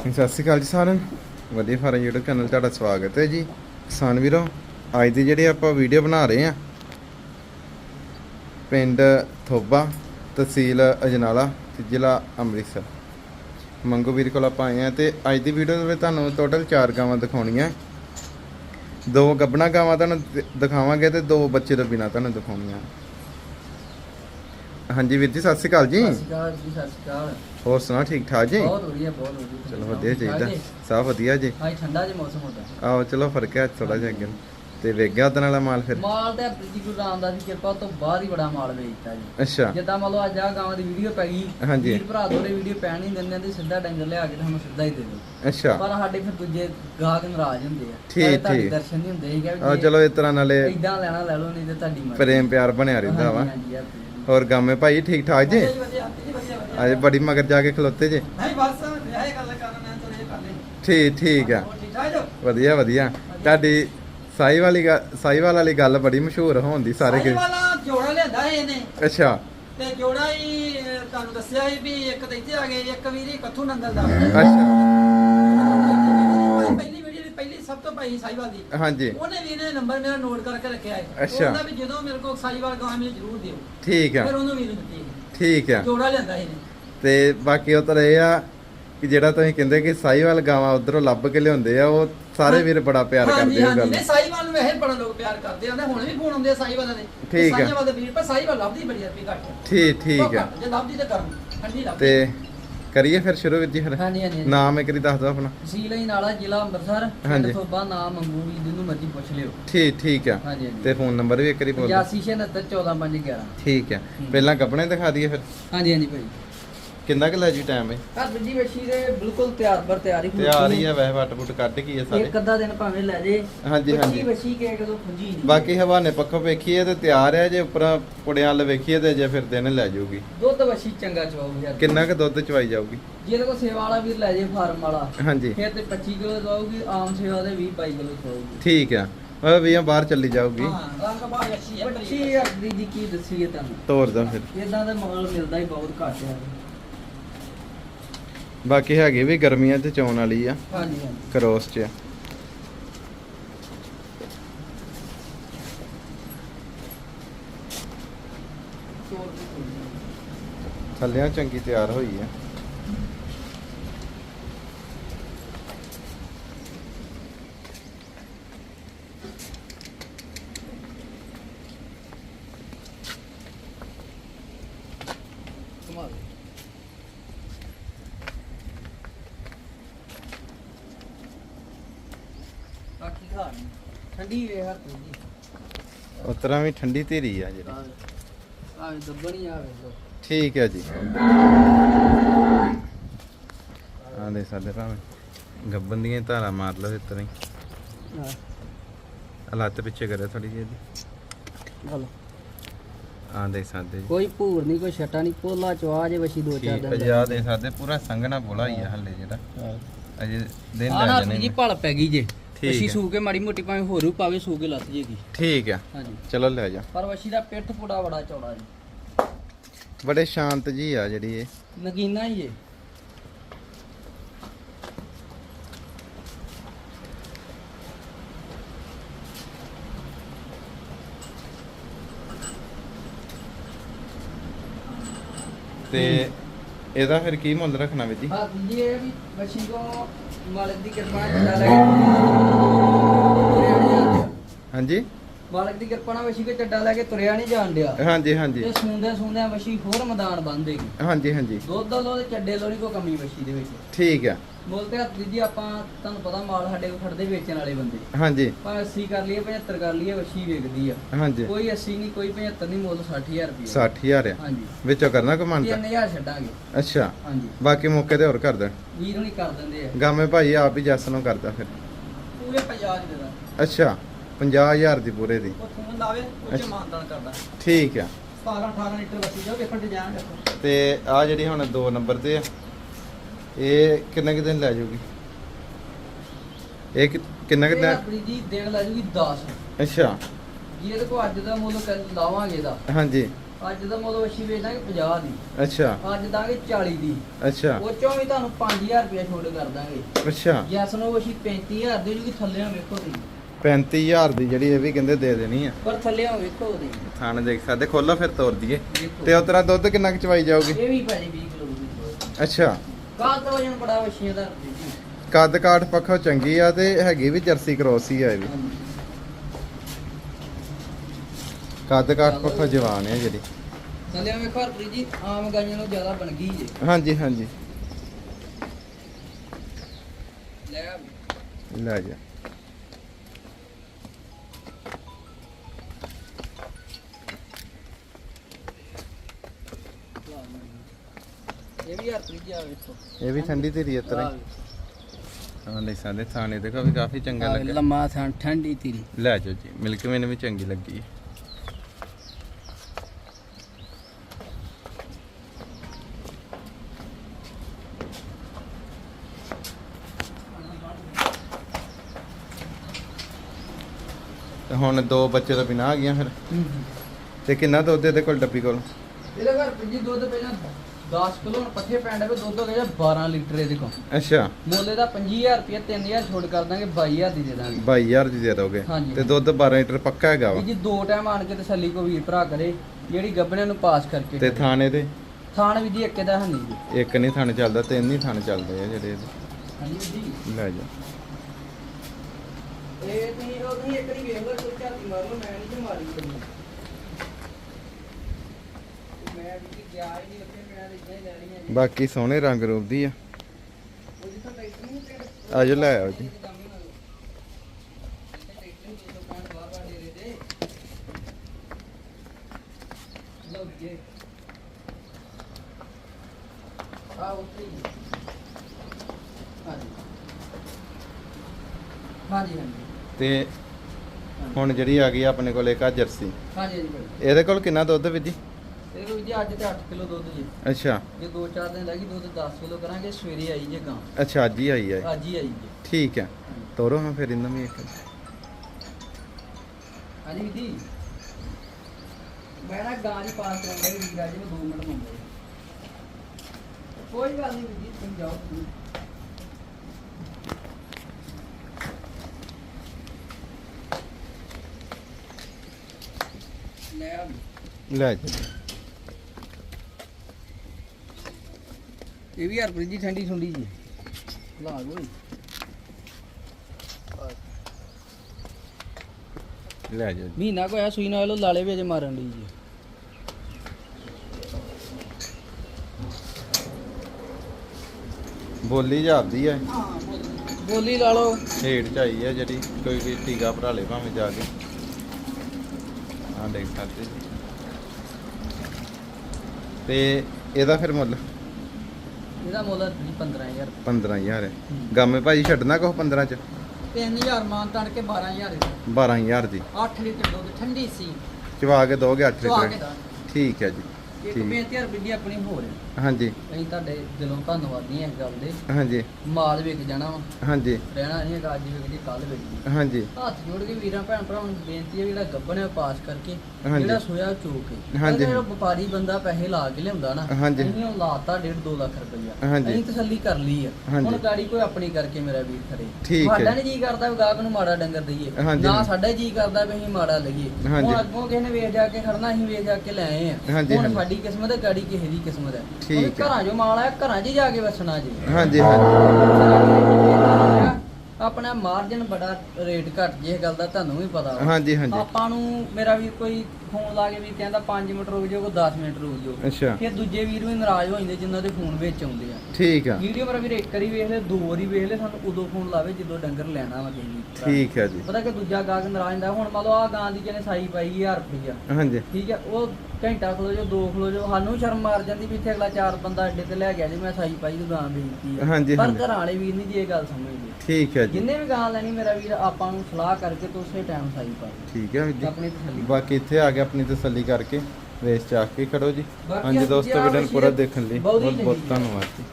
ਸਤਿ ਸ਼੍ਰੀ ਅਕਾਲ ਜੀ ਸਾਰਿਆਂ ਨੂੰ। ਵਧੀਆ ਫਾਰਮ YouTube ਚੈਨਲ ਤੁਹਾਡਾ ਸਵਾਗਤ ਹੈ ਜੀ। ਕਿਸਾਨ ਵੀਰੋ, ਅੱਜ ਦੀ ਜਿਹੜੀ ਆਪਾਂ ਵੀਡੀਓ ਬਣਾ ਰਹੇ ਆ ਪਿੰਡ ਥੋਬਾ ਤਹਿਸੀਲ ਅਜਨਾਲਾ, ਤੇ ਜ਼ਿਲ੍ਹਾ ਅੰਮ੍ਰਿਤਸਰ। ਮੰਗੋ ਵੀਰ ਕੋਲ ਆਪਾਂ ਆਏ ਆ ਤੇ ਅੱਜ ਦੀ ਵੀਡੀਓ ਦੇ ਵਿੱਚ ਤੁਹਾਨੂੰ ਟੋਟਲ 4 ਗਾਵਾਂ ਦਿਖਾਉਣੀਆਂ। ਦੋ ਗੱਬਣਾ ਗਾਵਾਂ ਤੁਹਾਨੂੰ ਦਿਖਾਵਾਂਗੇ ਤੇ ਦੋ ਬੱਚੇ ਤੋਂ ਬਿਨਾ ਤੁਹਾਨੂੰ ਦਿਖਾਉਣੀਆਂ। ਹਾਂਜੀ ਵੀਰ ਜੀ ਸਤਿ ਸ਼੍ਰੀ ਅਕਾਲ ਜੀ। ਸਤਿ ਸ਼੍ਰੀ ਅਕਾਲ ਜੀ ਸਤਿ ਸ਼੍ਰੀ ਅਕਾਲ। ਹੋਰ ਸੁਣਾ ਠੀਕ ਠਾਕ ਜੀ? ਬਹੁਤ ਵਧੀਆ ਬਹੁਤ ਵਧੀਆ। ਚਲੋ ਵਧੀਆ ਚਾਹੀਦਾ। ਵਧੀਆ ਜੀ। ਹਾਂ ਠੰਡਾ ਜਿਹਾ ਮੌਸਮ ਹੁੰਦਾ। ਆਹੋ ਚਲੋ ਫ਼ਰਕ ਹੈ ਥੋੜਾ ਜਿਹਾ ਅੱਗੇ। ਤੇ ਵੇਖ ਗਿਆ ਉਹਦੇ ਨਾਲ ਮਾਲ ਫਿਰ? ਮਾਲ ਤੇ ਜੀ ਗੁਰੂ ਰਾਮਦਾਸ ਦੀ ਕਿਰਪਾ ਤੋਂ ਬਾਅਦ ਹੀ ਬੜਾ ਮਾਲ ਵੇਚਤਾ ਜੀ। ਅੱਛਾ। ਜਿੱਦਾਂ ਮੰਨ ਲਓ ਅੱਜ ਆ ਗਾਵਾਂ ਦੀ ਵੀਡੀਓ ਪੈ ਗਈ ਹਾਂਜੀ। ਵੀਰ ਭਰਾ ਦੋਰੇ ਵੀਡੀਓ ਪੈਣ ਨਹੀਂ ਦਿੰਦੇ ਤੇ ਸਿੱਧਾ ਡੰਗਰ ਲਿਆ ਕੇ ਤੁਹਾਨੂੰ ਸਿੱਧਾ ਹੀ ਦੇ ਅੱਛਾ। ਪਰ ਸਾਡੇ ਫਿਰ ਦੂਜੇ ਗਾਹਕ ਨਾਰਾਜ਼ ਹੁੰਦੇ ਆ। ਠੀਕ, ਠੀਕ। ਦਰਸ਼ਨ ਨਹੀਂ ਹੁੰਦੇ ਹੈਗੇ ਆ ਚਲੋ ਇਸ ਤਰ੍ਹਾਂ ਨਾਲੇ ਇਦਾਂ ਲੈਣਾ ਲੈ ਲਓ ਨਹੀਂ ਤੇ ਤੁਹਾਡੀ ਮਰਜ਼ੀ। ਪ੍ਰੇਮ ਪਿਆਰ ਬਣਿਆ ਰਹਿੰਦਾ ਵਾ। ਹਾਂਜੀ, ਹਾਂਜੀ। ਹੋਰ ਗਾਮੇ ਭਾਈ ਠੀਕ ਠਾਕ ਜੀ। ਅੱਜ ਬੜੀ ਮਗਰ ਜਾ ਕੇ ਖਲੋਤੇ ਜੇ। ਨਹੀਂ ਬਸ ਵਿਆਹ ਗੱਲ ਕਰਨ ਮੈਂ ਤਾਂ ਇਹ ਕਰ ਲਈ ਠੀਕ ਠੀਕ ਆ ਵਧੀਆ ਵਧੀਆ। ਤੁਹਾਡੀ ਸਾਈ ਵਾਲੀ ਸਾਈਵਾਲ ਵਾਲੀ ਗੱਲ ਬੜੀ ਮਸ਼ਹੂਰ ਹੋਣ ਦੀ ਸਾਰੇ ਕਿ ਵਾਲਾ ਜੋੜਾ ਲਿਆਂਦਾ ਇਹਨੇ। ਅੱਛਾ। ਤੇ ਜੋੜਾ ਹੀ ਤੁਹਾਨੂੰ ਦੱਸਿਆ ਸੀ ਵੀ ਇੱਕ ਤੇ ਇੱਥੇ ਆ ਗਏ ਇੱਕ ਵੀਰੀ ਕੱਥੂ ਨੰਗਲ ਦਾ। ਅੱਛਾ। ਸਭ ਤੋਂ ਪਹਿਲੀ ਸਾਈਵਾਲ ਦੀ। ਹਾਂਜੀ। ਉਹਨੇ ਵੀ ਇਹਨੇ ਨੰਬਰ ਮੇਰਾ ਨੋਟ ਕਰਕੇ ਰੱਖਿਆ ਹੈ। ਅੱਛਾ। ਉਹਦਾ ਵੀ ਜਦੋਂ ਮੇਰੇ ਕੋਲ ਸਾਈਵਾਲ ਗਾਂ ਮੈਨੂੰ ਜ਼ਰੂਰ ਦਿਓ। ਠੀਕ ਆ। ਫਿਰ ਉਹਨੂੰ ਵੀ ਦਿੱਤੀ ਠੀਕ ਆ। ਜੋੜਾ ਲਿਆਂਦਾ ਸੀ ਇਹਨੇ। ਤੇ ਬਾਕੀ ਉਹ ਤਾਂ ਇਹ ਆ ਕਿ ਜਿਹੜਾ ਤੁਸੀਂ ਕਹਿੰਦੇ ਕਿ ਸਾਈਵਾਲ ਗਾਵਾਂ ਉਧਰੋਂ ਲੱਭ ਕੇ ਲਿਆਉਂਦੇ ਆ ਉਹ ਸਾਰੇ ਵੀਰ ਬੜਾ ਪਿਆਰ ਹਾਂਜੀ, ਕਰਦੇ ਆ ਉਹ ਹਾਂਜੀ। ਗੱਲ। ਨਹੀਂ ਸਾਈਵਾਲ ਨੂੰ ਵੈਸੇ ਬੜਾ ਲੋਕ ਪਿਆਰ ਕਰਦੇ ਆ। ਹੁਣ ਵੀ ਫੋਨ ਆਉਂਦੇ ਆ ਸਾਈਵਾਲ ਦੇ। ਠੀਕ ਆ। ਸਾਈਵਾਲ ਦੇ ਵੀਰ ਪਰ ਸਾਈਵਾਲ ਲੱਭਦੀ ਬੜੀ ਰੁਪਏ ਘੱਟ। ਠੀਕ ਠੀਕ ਆ ਘੱਟ, ਜੇ ਲੱਭਦੀ ਤੇ ਕਰਨ ਠੰਡੀ ਲੱਭਦੀ ਤੇ ਕਰੀਏ ਫਿਰ ਸ਼ੁਰੂ ਵੀਰ ਜੀ ਫਿਰ? ਹਾਂਜੀ। ਨਾਮ ਇੱਕ ਵਾਰੀ ਦੱਸ ਦਿਓ ਆਪਣਾ। ਤਹਿਸੀਲ ਹੀ ਨਾਲਾ ਜ਼ਿਲ੍ਹਾ ਅੰਮ੍ਰਿਤਸਰ। ਹਾਂਜੀ। ਥੋਬਾ ਨਾਮ ਮੰਗੂ ਵੀ ਜਿਹਨੂੰ ਮਰਜ਼ੀ ਪੁੱਛ ਲਿਓ। ਠੀਕ ਠੀਕ ਆ। ਹਾਂਜੀ ਹਾਂਜੀ। ਤੇ ਫੋਨ ਨੰਬਰ ਵੀ ਇੱਕ ਵਾਰੀ ਬੋਲ ਦਿਓ। 8569145511 ਠੀਕ ਆ। ਪਹਿਲਾਂ ਕੱਪੜੇ ਦਿਖਾ ਦਈਏ ਫਿਰ। ਹਾਂਜੀ ਹਾਂਜੀ ਭਾਈ। ਕਿੰਨਾ ਕੁ ਲੈ ਜੀ ਟਾਈਮ ਹੈ ਘਰ ਦੂਜੀ ਵੱਛੀ ਦੇ ਬਿਲਕੁਲ ਤਿਆਰ ਬਰ ਤਿਆਰ ਹੀ ਖਲੋਤੀ ਤਿਆਰ ਹੀ ਆ ਵੈਸੇ ਵੱਟ ਵੁੱਟ ਕੱਢ ਕੇ ਆ ਸਾਰੇ। ਇੱਕ ਅੱਧਾ ਦਿਨ ਭਾਵੇਂ ਲੈ ਜੇ। ਹਾਂਜੀ, ਵੱਛੀ ਹਾਂਜੀ। ਵੱਛੀ ਕੇ ਕਦੋਂ ਖੁੰਜੀ ਨਹੀਂ। ਬਾਕੀ ਹਵਾਨੇ ਪੱਖੋਂ ਵੇਖੀਏ ਤੇ ਤਿਆਰ ਹੈ ਜੇ ਉੱਪਰ ਕੁੜਿਆਂ ਵੱਲ ਵੇਖੀਏ ਤੇ ਜੇ ਫਿਰ ਦਿਨ ਲੈ ਜਾਊਗੀ। ਦੁੱਧ ਵੱਛੀ ਚੰਗਾ ਚਵਾਉ ਯਾਰ। ਕਿੰਨਾ ਕੁ ਦੁੱਧ ਚਵਾਈ ਜਾਊਗੀ? ਜਿਹਦੇ ਕੋਲ ਸੇਵਾ ਵਾਲਾ ਵੀਰ ਲੈ ਜੇ ਫਾਰਮ ਵਾਲਾ ਹਾਂਜੀ। ਫਿਰ ਤੇ 25 ਕਿਲੋ ਦਵਾਉਗੀ ਆਮ ਸੇਵਾ ਦੇ 20 22 ਕਿਲੋ ਦਵਾਉਗੀ ਠੀਕ ਆ। ਉਹ ਵੀ ਬਾਹਰ ਚੱਲੀ ਜਾਊਗੀ। ਹਾਂ ਰੰਗ ਅੱਛੀ ਹੈ ਵੱਛੀ ਅਗਲੀ ਦੀ ਕੀ ਦੱਸੀਏ ਤੁਹਾਨੂੰ। ਤੋਰ ਦਾ ਫਿਰ। ਇਦਾਂ ਦਾ ਮਾਲ ਮਿਲਦਾ ਹੀ ਬਹੁਤ ਘੱਟ ਹੈ ਬਾਕੀ ਹੈਗੇ ਵੀ ਗਰਮੀਆਂ 'ਚ ਚੌਣ ਵਾਲੀ ਆ। ਹਾਂਜੀ ਹਾਂਜੀ। ਕਰੋਸ 'ਚ ਆ। ਥੱਲਿਆਂ ਚੰਗੀ ਤਿਆਰ ਹੋਈ ਆ। ਠੰਡੀ ਵੇ ਹੱਥ ਦੀ ਉਸ ਤਰ੍ਹਾਂ ਵੀ ਠੰਡੀ ਧੀਰੀ ਆ ਜਿਹੜੀ। ਆ ਦੱਬਣੀ ਆ ਵੇ ਠੀਕ ਹੈ ਜੀ। ਆਂ ਦੇ ਸਾਡੇ ਭਾਵੇਂ। ਗੱਬਨ ਦੀਆਂ ਧਾਰਾਂ ਮਾਰ ਲਓ ਇਸ ਤਰ੍ਹਾਂ ਹੀ। ਆਹ ਲੱਤ ਪਿੱਛੇ ਕਰਿਆ ਥੋੜੀ ਜਿਹੀ ਇਹਦੀ। ਹਲੋ ਆਂ ਦੇ ਸਾਡੇ। ਜੀ ਕੋਈ ਭੂਰ ਨਹੀਂ ਕੋਈ ਛਟਾ ਨਹੀਂ ਪੋਲਾ ਚਵਾ ਜੇ ਵਸ਼ੀ ਦੋ ਚਾਰ ਦਿਨ ਯਾਦ ਦੇ। ਸਾਡੇ ਪੂਰਾ ਸੰਘਣਾ ਬੋਲਾ ਹੀ ਆ ਹੱਲੇ ਜਿਹੜਾ। ਅਜੇ ਦਿਨ ਆ ਲੈ ਨਾ ਜਾਣੇ ਜੀ। ਭਲ ਪੈ ਗਈ ਜੇ। ਠੀਕ ਵਸ਼ੀ ਹੈ। ਸੂ ਕੇ ਮਾੜੀ ਮੋਟੀ ਭਾਵੇਂ ਹੋਰੂ ਪਾਵੇ ਸੂ ਕੇ ਲੱਤ ਜੇਗੀ। ਠੀਕ ਆ ਹਾਂਜੀ। ਚਲੋ ਲੈ ਜਾ ਪਰ ਵਸ਼ੀ ਦਾ ਪਿੱਠ ਪੁੜਾ ਬੜਾ ਚੌੜਾ ਜੀ। ਬੜੇ ਸ਼ਾਂਤ ਜੀ ਆ ਜਿਹੜੀ ਇਹ। ਨਗੀਨਾ ਹੀ ਏ। ਤੇ ਇਹਦਾ ਫਿਰ ਕੀ ਮੁੱਲ ਰੱਖਣਾ ਵੀਰ ਜੀ? ਹਾਂ ਜੀ ਇਹ ਵੀ ਵਸ਼ੀ ਕੋ ਮਾਲਕ ਦੀ ਕਿਰਪਾ ਨਾਲ ਹਾਂਜੀ? ਮਾਲਕ ਦੀ ਕਿਰਪਾ ਨਾਲ ਵਸ਼ੀ ਕੋ ਚੱਡਾ ਲੈ ਕੇ ਤੁਰਿਆ ਨਹੀਂ ਜਾਣ ਡਿਆ। ਹਾਂਜੀ ਹਾਂਜੀ। ਤੇ ਸੁੰਦਿਆਂ ਸੁੰਦਿਆਂ ਵਸ਼ੀ ਹੋਰ ਮੈਦਾਨ ਬੰਦੇਗੀ ਹਾਂਜੀ ਹਾਂਜੀ। ਦੁੱਧ ਲੋ ਤੇ ਚੱਡੇ ਲੋ ਨਹੀਂ ਕੋ ਕਮੀ ਵਸ਼ੀ ਦੇ ਵਿੱਚ। ਠੀਕ ਆ। ਮੁੱਲ ਤੇ ਹੱਥ ਜੀ ਆਪਾਂ ਤੁਹਾਨੂੰ ਪਤਾ ਮਾਲ ਸਾਡੇ ਕੋਲ ਖੜਦੇ ਵੇਚਣ ਵਾਲੇ ਬੰਦੇ। ਹਾਂਜੀ। ਭਾਵੇਂ 80 ਕਰ ਲਈਏ 75 ਕਰ ਲਈਏ ਵਸ਼ੀ ਵੇਚਦੀ ਆ। ਹਾਂਜੀ। ਕੋਈ 80 ਨਹੀਂ ਕੋਈ 75 ਨਹੀਂ ਮੁੱਲ 60000 ਰੁਪਏ 60000 ਆ। ਹਾਂਜੀ। ਵਿੱਚੋਂ ਕਰਨਾ ਕਮਾਂਦਾ 3000 ਛੱਡਾਂਗੇ। ਅੱਛਾ। ਹਾਂਜੀ। ਬਾਕੀ ਮੌਕੇ ਤੇ ਹੋਰ ਕਰ ਦੇਣ ਵੀਰ ਹੁਣੀ ਕਰ ਦਿੰਦੇ ਆ। ਗਾਮੇ ਭਾਈ ਆਪ ਹੀ ਜੱਸ ਨੂੰ ਕਰਦਾ ਫਿਰ। ਪੂਰੇ ਪੰਜਾਬ ਦੇ ਦਾ ਅੱਛਾ। 50000 ਦੀ ਪੂਰੇ ਦੀ। ਉਹ ਫੋਨ ਲਾਵੇ ਉਹ ਚ ਅੱਛਾ। ਮਾਨਦਾਨ ਕਰਦਾ। ਠੀਕ ਆ। 17 18 ਲੀਟਰ ਬੱਤੀ ਜਾਓ ਵੇਖਣ ਤੇ ਜਾਣਗੇ ਤੇ ਆ ਜਿਹੜੀ ਹੁਣ 2 ਨੰਬਰ ਤੇ ਆ ਇਹ ਕਿੰਨੇ ਕੁ ਦਿਨ ਲੈ ਜਾਊਗੀ? ਇਹ ਕਿ- ਕਿੰਨਾ ਕੁ ਦਿਨ? ਆਪਣੀ ਜੀ ਦੇਣ ਲੈ ਜੂਗੀ 10 ਅੱਛਾ। ਜੀ ਇਹਦੇ ਕੋ ਅੱਜ ਦਾ ਮੁੱਲ ਕੱਲ ਲਾਵਾਂਗੇ ਦਾ ਹਾਂਜੀ। ਅੱਜ ਦਾ ਮੁੱਲ ਵਸ਼ੀ ਵੇਚਦਾਂਗੇ 50 ਦੀ। ਅੱਛਾ। ਅੱਜ ਦਾਂਗੇ 40 ਦੀ। ਅੱਛਾ। ਉਹ ਚੋਂ ਵੀ ਤੁਹਾਨੂੰ 5000 ਰੁਪਏ ਛੋੜ ਕਰ ਦਾਂਗੇ। ਅੱਛਾ। ਜੈਸ ਨੂੰ ਵਸ਼ੀ 35000 ਦੀ ਜੂਗੀ ਥੱਲੇ ਵੇਖੋ ਤੁਸੀਂ। 35000 ਦੀ ਜਿਹੜੀ ਇਹ ਵੀ ਕਹਿੰਦੇ ਦੇ ਦੇਣੀ ਆ। ਪਰ ਥੱਲੇ ਵੇਖੋ ਉਹਦੀ। ਥਾਣੇ ਦੇਖ ਸਕਦੇ ਖੋਲੋ ਫਿਰ ਤੋਰ ਦਈਏ। ਵੇਖੋ। ਤੇ ਉਤਰਾ ਦੁੱਧ ਕਿੰਨਾ ਕੁ ਚਵਾਈ ਜਾਊਗੀ? ਇਹ ਵੀ ਭਾਜੀ 20 ਕਿਲੋ ਦੀ ਅੱਛਾ। ਕਾਹ ਤੋਂ ਵਜਨ ਬੜਾ ਵਸ਼ੀਆਂ ਦਾ ਜੀ। ਕੱਦ ਕਾਠ ਪੱਖੋਂ ਚੰਗੀ ਆ ਤੇ ਹੈਗੀ ਵੀ ਜਰਸੀ ਕ੍ਰੋਸ ਹੀ ਆ ਇਹ ਵੀ। ਕੱਦ ਕਾਠ ਪੱਖੋਂ ਜਵਾਨ ਹੈ ਜਿਹੜੀ। ਥੱਲੇ ਵੇਖੋ ਹਰਪ੍ਰੀਤ ਜੀ ਆਮ ਗਾਈਆਂ ਨਾਲੋਂ ਜ਼ਿਆਦਾ ਬਣ ਗਈ ਜੇ ਹਾਂਜੀ ਹਾਂਜੀ। ਲੈ ਆ। ਵੀ। ਲੈ ਜਾ। ਇਹ ਵੀ ਹਰਪ੍ਰੀਤ ਜੀ ਆ ਵੇਖੋ। ਇਹ ਵੀ ਠੰਡੀ ਧੀਰੀ ਇਤਰਾ ਹੀ ਲੈ ਸਕਦੇ ਥਾਣੇ ਦੇਖੋ ਵੀ ਕਾਫੀ ਚੰਗਾ ਲੱਗਾ। ਲੰਮਾ ਥਾਂ ਠੰਡੀ ਤੀਰੀ ਲੈ ਜਾਓ ਜੀ ਮਿਲਕ ਮੈਨੂੰ ਵੀ ਚੰਗੀ ਲੱਗੀ। ਤੇ ਹੁਣ ਦੋ ਬੱਚੇ ਤੋਂ ਬਿਨਾ ਆ ਗਈਆਂ ਫਿਰ। ਤੇ ਕਿੰਨਾ ਦੁੱਧ ਇਹਦੇ ਕੋਲ ਡੱਬੀ ਕੋਲ? ਇਹਦੇ ਘਰ ਜੀ ਦੁੱਧ ਪਹਿਲਾਂ 10 ਕਿਲੋ ਹੁਣ ਪੱਠੇ ਪੈਣ ਦੇ ਦੁੱਧ ਹੋ ਗਿਆ 12 ਲੀਟਰ ਇਹਦੇ ਕੋਲ। ਅੱਛਾ। ਮੁੱਲ ਦਾ 25000 ਰੁਪਏ 3000 ਛੋੜ ਕਰ ਦਾਂਗੇ 22000 ਦੀ ਦੇ ਦਾਂਗੇ। 22000 ਦੀ ਦੇ ਦੋਗੇ। ਹਾਂਜੀ। ਤੇ ਦੁੱਧ 12 ਲੀਟਰ ਪੱਕਾ ਹੈਗਾ ਵਾ? ਜੀ ਦੋ ਟਾਈਮ ਆਣ ਕੇ ਤਸੱਲੀ ਕੋ ਵੀਰ ਭਰਾ ਕਰੇ ਜਿਹੜੀ ਗੱਬਣੇ ਨੂੰ ਪਾਸ ਕਰਕੇ ਤੇ। ਥਾਣੇ ਦੇ? ਥਾਣ ਵੀ ਜੀ ਇੱਕੇ ਦਾ ਹੈ ਨਹੀਂ ਜੀ। ਇੱਕ ਨਹੀਂ ਥਾਣੇ ਚੱਲਦਾ ਤਿੰਨ ਹੀ ਥਾਣੇ ਚੱਲਦੇ ਆ ਜਿਹੜੇ ਇਹਦੇ। ਹਾਂਜੀ ਜੀ। ਲੈ ਜਾ। ਇਹ ਤੁਸੀਂ ਉਹ ਤੁਸੀਂ ਇੱਕ ਵਾਰੀ ਵੇਖ ਲਓ ਕੋਈ ਝਾਤੀ ਮਾਰ ਲਓ ਮੈਂ ਨਹੀਂ ਤੇ ਮਾਰੀ ਕਰੀ ਮੈਂ ਵੀ ਗਿਆ ਹੀ ਨਹੀਂ ਉੱਥੇ ਮੈਂ ਤਾਂ ਇੱਦਾਂ ਹੀ ਲੈ ਲਈਆਂ ਜੀ ਬਾਕੀ ਸੋਹਣੇ ਰੰਗ ਰੂਪ ਦੀ ਆ। ਉਹ ਜਿੱਥੋਂ ਟਰੈਕਟਰ ਨਹੀਂ ਤੇ ਆਜੋ ਲੈ ਆਓ ਜੀ। ਤੇ ਹੁਣ ਜਿਹੜੀ ਆ ਗਈ ਆਪਣੇ ਕੋਲ ਇੱਕ ਆ ਜਰਸੀ। ਹਾਂਜੀ ਇਹਦੇ ਕੋਲ ਕਿੰਨਾ ਦੁੱਧ ਵੀ ਜੀ? ਲਓ ਜੀ ਅੱਜ ਤੇ 8 ਕਿਲੋ ਦੁੱਧ ਜੀ। ਅੱਛਾ। ਜੇ 2-4 ਦਿਨ ਲੱਗੀ ਦੁੱਧ 10 ਕਿਲੋ ਕਰਾਂਗੇ ਸਵੇਰੇ ਆਈ ਜੇ ਗਾਂ। ਅੱਛਾ ਅੱਜ ਹੀ ਆਈ ਆ ਇਹ। ਅੱਜ ਹੀ ਆਈ ਜੀ। ਠੀਕ ਹੈ। ਤੋਰੋ ਹਾਂ ਫਿਰ ਇਹਨਾਂ ਵੀ ਇੱਕ। ਹਾਂਜੀ ਵੀਦੀ ਮੈਂ ਨਾ ਗਾਂ ਦੀ ਪਾਸ ਕਰਾਂਗਾ ਵੀ ਵੀਰਾ ਜੀ ਨੂੰ 2 ਮਿੰਟ ਮੰਗਦੇ ਕੋਈ ਗੱਲ ਨਹੀਂ ਵੀਦੀ ਤੁਸੀਂ ਜਾਓ। ਤੁਸੀਂ। ਲੈ ਆ ਵੀ। ਲੈ ਜਾ। ਇਹ ਵੀ ਹਰਪ੍ਰੀਤ ਜੀ ਠੰਡੀ ਠੰਡੀ ਜੀ। ਲਾ ਲਓ ਲੈ ਜਾ। ਮਹੀਨਾ ਕੋ ਹੋਇਆ ਸੂਈ ਨਾਲ ਲੋ ਲਾਲੇ ਵੀ ਅਜੇ ਮਾਰਨ ਲਈ ਜੀ। ਬੋਲੀ ਜਾਂਦੀ ਹੈ ਬੋਲੀ ਲਾ ਲਓ। ਢੇੜ ਚਾਈ ਹੈ ਜਿਹੜੀ ਕੋਈ ਵੀ ਟੀਕਾ ਭਰਾ ਲੇ ਭਾਵੇਂ ਜਾ ਕੇ। ਆ ਦੇਖ ਸਕਦੇ ਤੇ ਇਹਦਾ ਫਿਰ ਮੁੱਲ? ਇਹਦਾ ਮੁੱਲ ਜੀ 15000 15000 ਹੈ। ਗਾਮੇ ਭਾਜੀ ਛੱਡਣਾ ਕੋ 15 ਚ? 3000 ਮਾਨ ਤੜ ਕੇ 12000 12000 ਦੀ। 8 ਲੀਟਰ ਦੁੱਧ ਠੰਡੀ ਸੀ। ਚਵਾ ਕੇ ਦੋਗੇ 8 ਚਵਾ ਕੇ ਲੀਟਰ ਠੀਕ ਹੈ ਜੀ। ਠੀਕ। ਬੇਨਤੀ ਹਰਪ੍ਰੀਤ ਜੀ ਆਪਣੀ ਹੋਰ ਹੈ। ਹਾਂਜੀ ਅਸੀਂ ਤੁਹਾਡੇ ਦਿਲੋਂ ਧੰਨਵਾਦੀ ਹਾਂ ਇਸ ਗੱਲ ਦੇ ਹਾਂਜੀ ਮਾਲ ਵਿਕ ਜਾਣਾ ਵਾ ਹਾਂਜੀ ਰਹਿਣਾ ਨਹੀਂ ਹੈਗਾ ਅੱਜ ਵਿਕ ਜੀ ਕੱਲ ਵਿਕ ਜੀ ਹਾਂਜੀ ਹੱਥ ਜੋੜ ਕੇ ਵੀਰਾਂ ਭੈਣ ਭਰਾਵਾਂ ਨੂੰ ਬੇਨਤੀ ਹੈ ਵੀ ਜਿਹੜਾ ਗੱਬਣ ਹੈ ਪਾਸ ਕਰਕੇ ਹਾਂਜੀ। ਜਿਹੜਾ ਸੋਇਆ ਚੋਕ ਕੇ ਹਾਂਜੀ। ਜਿਹੜਾ ਵਪਾਰੀ ਬੰਦਾ ਪੈਸੇ ਲਾ ਕੇ ਲਿਆਉਂਦਾ ਨਾ ਹਾਂਜੀ। ਅਸੀਂ ਉਹ ਲਾਤਾ 1.5 2 ਲੱਖ ਰੁਪਈਆ ਹਾਂਜੀ। ਅਸੀਂ ਤਸੱਲੀ ਕਰ ਲਈ ਆ ਹਾਂਜੀ। ਹੁਣ ਗਾੜੀ ਕੋਈ ਆਪਣੀ ਕਰਕੇ ਮੇਰਾ ਵੀਰ ਖੜੇ ਠੀਕ ਹੈ। ਸਾਡਾ ਨਹੀਂ ਜੀ ਕਰਦਾ ਵੀ ਗਾਹਕ ਨੂੰ ਮਾੜਾ ਡੰਗਰ ਦਈਏ ਹਾਂਜੀ। ਨਾ ਸਾਡਾ ਜੀ ਕਰਦਾ ਵੀ ਅਸੀਂ ਮਾੜਾ ਲਈਏ ਹਾਂਜੀ। ਹੁਣ ਅੱਗੋਂ ਕਿਸੇ ਨੇ ਵੇਖ ਜਾ ਕੇ ਖੜਨਾ ਅਸੀਂ ਵੇਖ ਜਾ ਕੇ ਲੈ ਆਏ ਆ ਹਾਂਜੀ, ਹੁਣ ਹਾਂਜੀ। ਸਾਡੀ ਕਿਸਮਤ ਹੈ ਗਾੜੀ ਕਿਸੇ ਦੀ ਕਿਸਮਤ ਹੈ ਠੀਕ ਹੈ। ਘਰਾਂ 'ਚੋਂ ਮਾਲ ਆਇਆ ਘਰਾਂ 'ਚ ਹੀ ਜਾ ਕੇ ਵਸਣਾ ਜੀ। ਹਾਂਜੀ ਹਾਂਜੀ। ਆਪਣਾ ਮਾਰਜਨ ਬੜਾ ਰੇਟ ਘਟ ਜੇ ਇਹ ਗੱਲ ਦਾ ਤੁਹਾਨੂੰ ਵੀ ਪਤਾ। ਵਾ ਹਾਂਜੀ ਹਾਂਜੀ। ਆਪਾਂ ਨੂੰ ਮੇਰਾ ਵੀ ਕੋਈ ਫੋਨ ਲਾ ਕੇ ਵੀ ਕਹਿੰਦਾ 5 ਮਿੰਟ ਰੁਕ ਜਾਓ ਕੋਈ 10 ਮਿੰਟ ਰੁਕ ਜਾਓ। ਅੱਛਾ। ਫਿਰ ਦੂਜੇ ਵੀਰ ਵੀ ਨਾਰਾਜ਼ ਹੋ ਜਾਂਦੇ ਜਿਨ੍ਹਾਂ ਦੇ ਫੋਨ ਵਿੱਚ ਆਉਂਦੇ ਆ। ਠੀਕ ਆ। ਵੀਡੀਓ ਮੇਰਾ ਵੀਰ ਇੱਕ ਵਾਰੀ ਵੇਖ ਲੈ ਦੋ ਵਾਰੀ ਵੇਖ ਲੈ ਸਾਨੂੰ ਉਦੋਂ ਫੋਨ ਲਾਵੇ ਜਦੋਂ ਡੰਗਰ ਲੈਣਾ ਵਾ ਕਿਸੇ ਨੇ ਠੀਕ ਹੈ ਜੀ। ਪਤਾ ਕਿ ਦੂਜਾ ਗਾਹਕ ਨਾਰਾਜ਼ ਹੁੰਦਾ ਹੁਣ ਮੰਨ ਲਓ ਆ ਗਾਂ ਦੀ ਜਿਹਨੇ ਸਾਈ ਪਾਈ 1000 ਰੁਪਈਆ। ਹਾਂਜੀ। ਠੀਕ ਹੈ ਉਹ ਘੰਟਾ ਖਲੋ ਜੋ ਦੋ ਖਲੋ ਜੋ ਸਾਨੂੰ ਸ਼ਰਮ ਮਾਰ ਜਾਂਦੀ ਵੀ ਇੱਥੇ ਅਗਲਾ ਚਾਰ ਬੰਦਾ ਅੱਡੇ ਤੇ ਲੈ ਗਿਆ ਜੀ ਮੈਂ ਸਾਈ ਪਾਈ ਤੇ ਗਾਂ ਵੇਚਤੀ ਆ। ਹਾਂਜੀ, ਪਰ ਹਾਂਜੀ। ਘਰਾਂ ਵਾਲੇ ਵੀਰ ਨਹੀਂ ਜੀ ਇਹ ਗੱਲ ਸਮਝਦੇ। ਠੀਕ ਹੈ ਜੀ। ਜਿੰਨੇ ਵੀ ਗਾਂ ਲੈਣੀ ਮੇਰਾ ਵੀਰ ਆਪਾਂ ਨੂੰ ਸਲਾਹ ਕਰਕੇ ਤੇ ਉਸੇ ਟਾਈਮ ਸਾਈ ਪਾ ਠੀਕ ਹੈ ਵੀਰ ਜੀ। ਆਪਣੀ ਤਸੱਲੀ। ਬਾਕੀ ਇੱਥੇ ਆ ਕੇ ਆਪਣੀ ਤਸੱਲੀ ਕਰਕੇ ਰੇਸ ਚ ਆ ਕੇ ਖੜੋ ਜੀ। ਬਾਕੀ ਹਾਂਜੀ ਦੋਸਤੋ ਵੀਡੀਓ ਨੂੰ ਪੂਰਾ ਦੇਖਣ ਲਈ ਬਹੁਤ ਬਹੁਤ। ਧੰਨਵਾਦ ਜੀ।